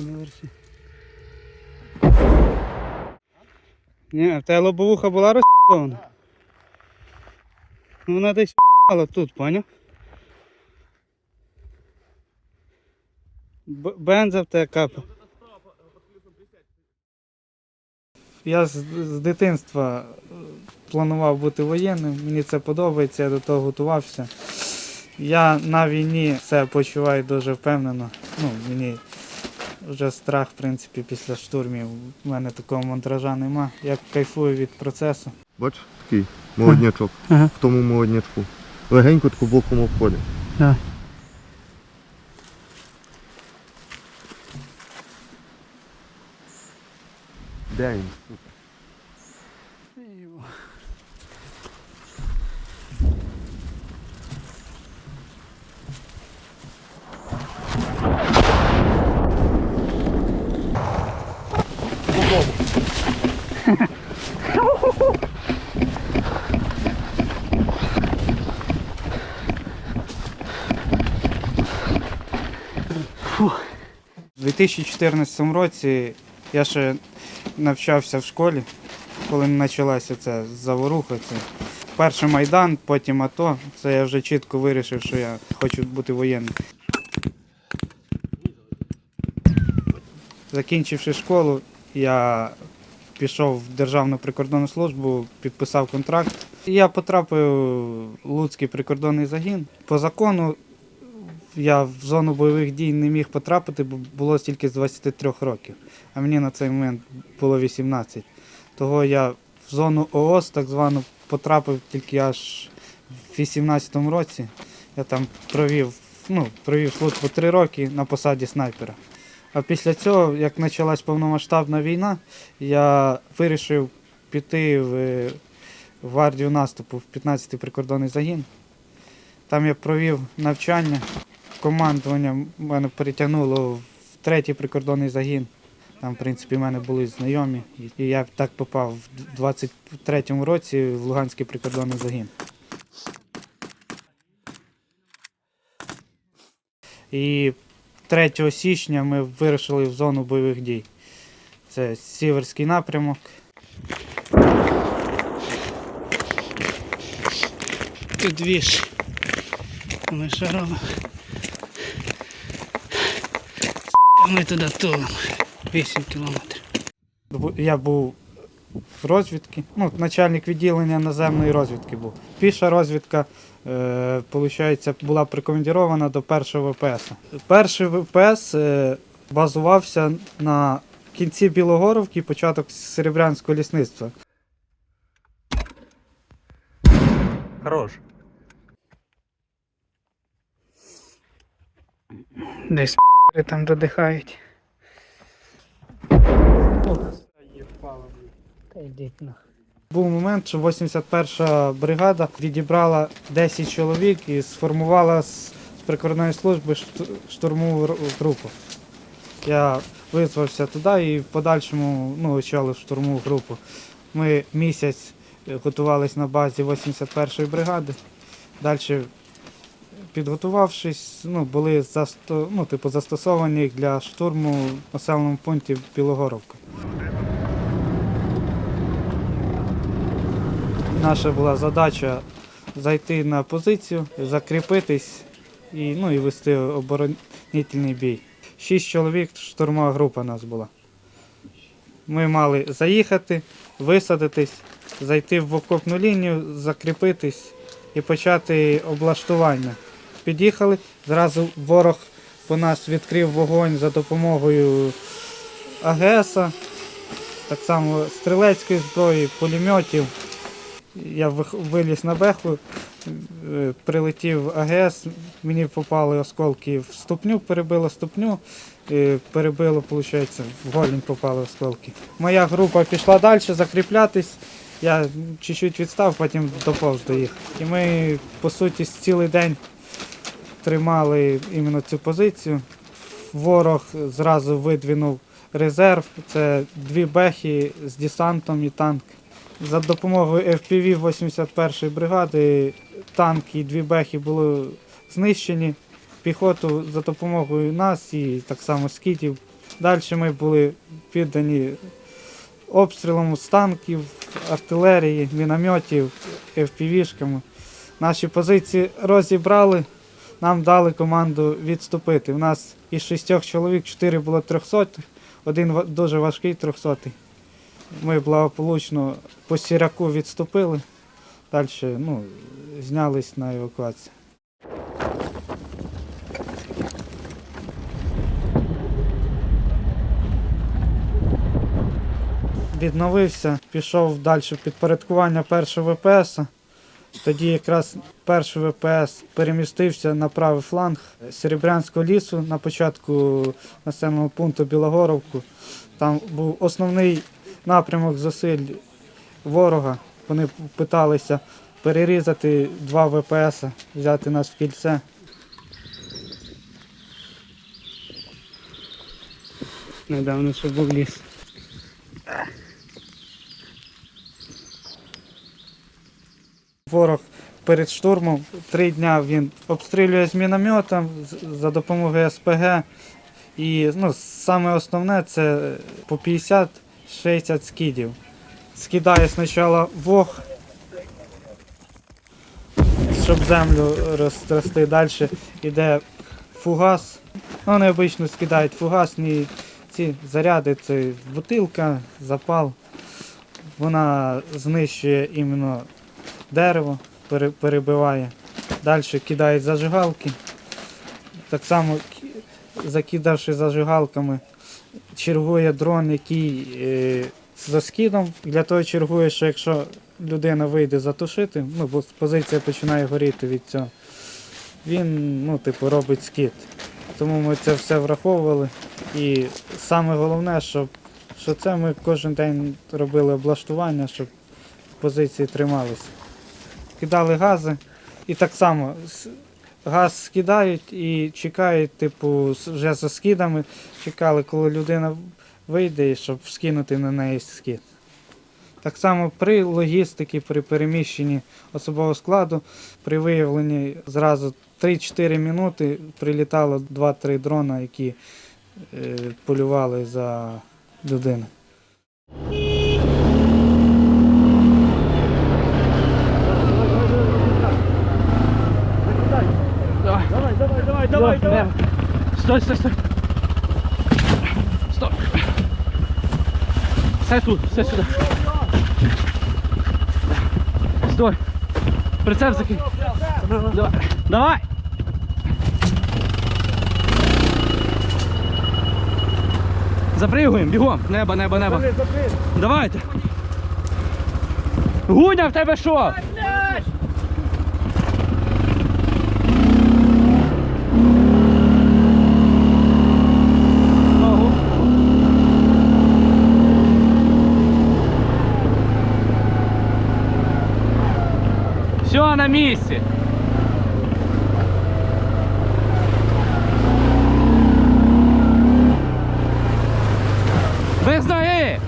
не верши. Ні, в тебе лобовуха була розпікована? Ну вона десь п***ала тут, поняв? Бенза в тебе капа. Я з, з дитинства е, планував бути воєнним, мені це подобається, я до того готувався. Я на війні себе почуваю дуже впевнено. Ну, мені вже страх, в принципі, після штурмів. У мене такого монтажа нема. Я кайфую від процесу. Бач, такий молоднячок. Ага. В тому молоднячку. Легенько таку боком обходить. Да. Де він? У 2014 році я ще навчався в школі, коли почалася ця заворуха. Це перший Майдан, потім АТО. Це я вже чітко вирішив, що я хочу бути воєнним. Закінчивши школу, я пішов в Державну прикордонну службу, підписав контракт. Я потрапив в Луцький прикордонний загін. По закону я в зону бойових дій не міг потрапити, бо було тільки з 23 років, а мені на цей момент було 18. Того я в зону ООС так звану потрапив тільки аж в 18-му році. Я там провів, ну, провів службу 3 роки на посаді снайпера. А після цього, як почалась повномасштабна війна, я вирішив піти в, е, гвардію наступу в 15-й прикордонний загін. Там я провів навчання командування мене перетягнуло в третій прикордонний загін. Там, в принципі, в мене були знайомі. І я так попав в 23-му році в Луганський прикордонний загін. І 3 січня ми вирушили в зону бойових дій. Це Сіверський напрямок. Тут віж. Ми що робимо? Ми туди тулимо. 8 кілометрів. Я був в розвідці, ну, начальник відділення наземної розвідки був. Піша розвідка, е, получається, була прикомандірована до першого ВПС. Перший ВПС е, базувався на кінці Білогоровки, початок Серебрянського лісництва. Хорош. Десь там додихають. Та йдіть нах. Був момент, що 81-ша бригада відібрала 10 чоловік і сформувала з, прикордонної служби штурмову групу. Я визвався туди і в подальшому ну, очолив штурмову групу. Ми місяць е, готувалися на базі 81-ї бригади. Далі підготувавшись, ну, були засто, ну, типу, застосовані для штурму населеному пункті Білогоровка. Наша була задача зайти на позицію, закріпитись і, ну, і вести оборонительний бій. Шість чоловік, штурмова група у нас була. Ми мали заїхати, висадитись, зайти в окопну лінію, закріпитись і почати облаштування. Під'їхали, зразу ворог по нас відкрив вогонь за допомогою АГС, так само стрілецької зброї, пулеметів. Я виліз на беху, е, прилетів АГС, мені попали осколки в ступню, перебило ступню, е, перебило, виходить, в голінь попали осколки. Моя група пішла далі закріплятись. Я чуть-чуть відстав, потім доповз до їх. І ми, по суті, цілий день тримали іменно цю позицію. Ворог зразу видвинув резерв. Це дві бехи з десантом і танк. За допомогою FPV 81-ї бригади танк і дві бехи були знищені. Піхоту за допомогою нас і так само скітів Далі ми були піддані обстрілам з танків, артилерії, мінометів, FPV-шками. Наші позиції розібрали, нам дали команду відступити. У нас із шістьох чоловік чотири було трьохсотих, один дуже важкий трьохсотий. Ми благополучно по сіряку відступили, далі ну, знялись на евакуацію. Відновився, пішов далі в підпорядкування першого ВПС. Тоді якраз перший ВПС перемістився на правий фланг Серебрянського лісу на початку населеного пункту Білогоровку. Там був основний напрямок зусиль ворога. Вони питалися перерізати два ВПС, взяти нас в кільце. Недавно ще був ліс. Ворог перед штурмом три дня він обстрілює з мінометом за допомогою СПГ. І ну, саме основне це по 50-60 скидів. Скидає спочатку вог, щоб землю розтрясти. Далі йде фугас. Ну, Вони обично скидають фугасні ці заряди, це бутилка, запал. Вона знищує іменно дерево, перебиває. Далі кидають зажигалки. Так само, закидавши зажигалками, чергує дрон, який е, за скидом. Для того чергує, що якщо людина вийде затушити, ну, бо позиція починає горіти від цього. Він, ну, типу, робить скид. Тому ми це все враховували. І саме головне, щоб, що це ми кожен день робили облаштування, щоб позиції трималися кидали гази. І так само газ скидають і чекають, типу, вже за скидами, чекали, коли людина вийде, щоб скинути на неї скид. Так само при логістиці, при переміщенні особового складу, при виявленні зразу 3-4 минути прилітало 2-3 дрона, які е, полювали за людину. Давай, давай, давай, давай. Стой, стой, стой. Стоп. Все тут, все сюди. Стой. Прицеп закинь. Давай. Давай. Запригуємо, бігом. Небо, небо, небо. Давайте. Гуня, в тебе що? Все на місці. Без ноги!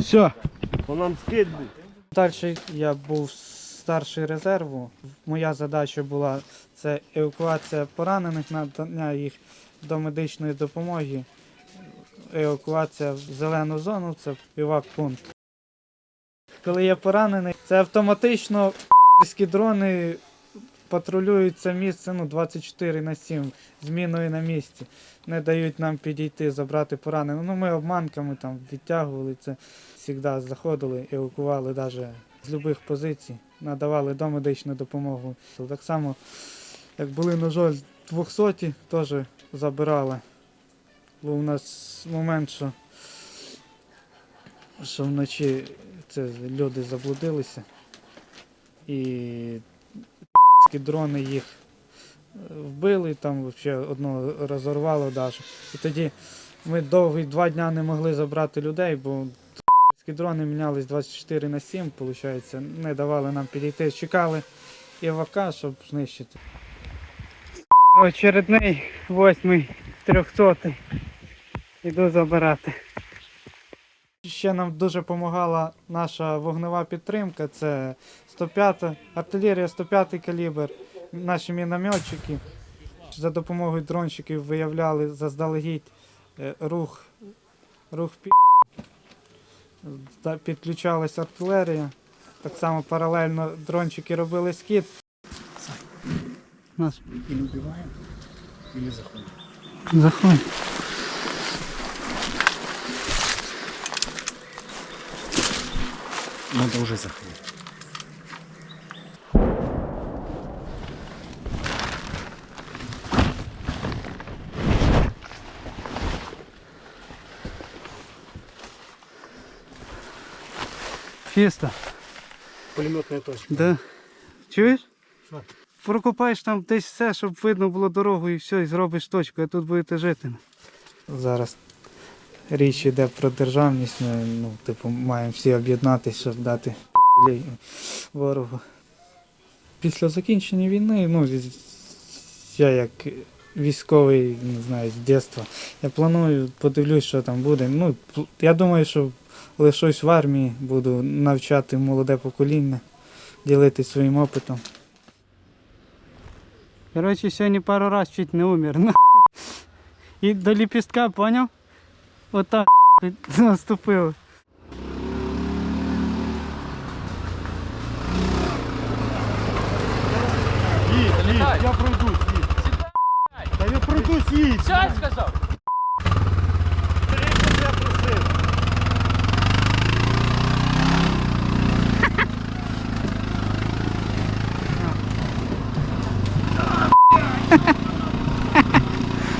Все. По нам скид був. Далі я був старший резерву. Моя задача була це евакуація поранених, надання їх до медичної допомоги, евакуація в зелену зону, це півак пункт. Коли я поранений, це автоматично дрони патрулюють це місце ну, 24 на 7 зміною на місці. Не дають нам підійти, забрати поранених. Ну, ми обманками там відтягували це завжди заходили, евакували навіть з будь-яких позицій, надавали домедичну допомогу. Так само, як були, на жаль, 200 теж забирали. Був у нас момент, що, що вночі це, люди заблудилися і п***ські дрони їх е, вбили, там взагалі одного розорвало навіть. І тоді ми довгі два дня не могли забрати людей, бо дрони мінялись 24 на 7, виходить, не давали нам підійти. Чекали івака, щоб знищити. Очередний восьмий трьохсотий. Іду забирати. Ще нам дуже допомагала наша вогнева підтримка. Це 105 артилерія 105 калібр, наші мінометчики. За допомогою дронщиків виявляли заздалегідь е, рух, рух. Та- Підключалась артилерія. Так само паралельно дрончики робили скид. Нас Или убиваем, или заходим. заходь. Надо уже заходить. Фіста. Пулеметная точка. Да. Чуєш? Що? Прокопаєш там десь все, щоб видно було дорогу і все, і зробиш точку, а тут будете жити. Зараз річ йде про державність, ми, ну, типу, маємо всі об'єднатися, щоб дати ворогу. Після закінчення війни, ну, я як військовий, не знаю, з дитинства, я планую, подивлюсь, що там буде. Ну, я думаю, що лишусь в армії, буду навчати молоде покоління ділитись своїм опитом. Коротше, сьогодні пару раз чуть не умер. І до ліпістка, поняв? Отак наступило. Їдь, їдь, я пройду, їдь. Та я пройдусь, їдь. я сказав!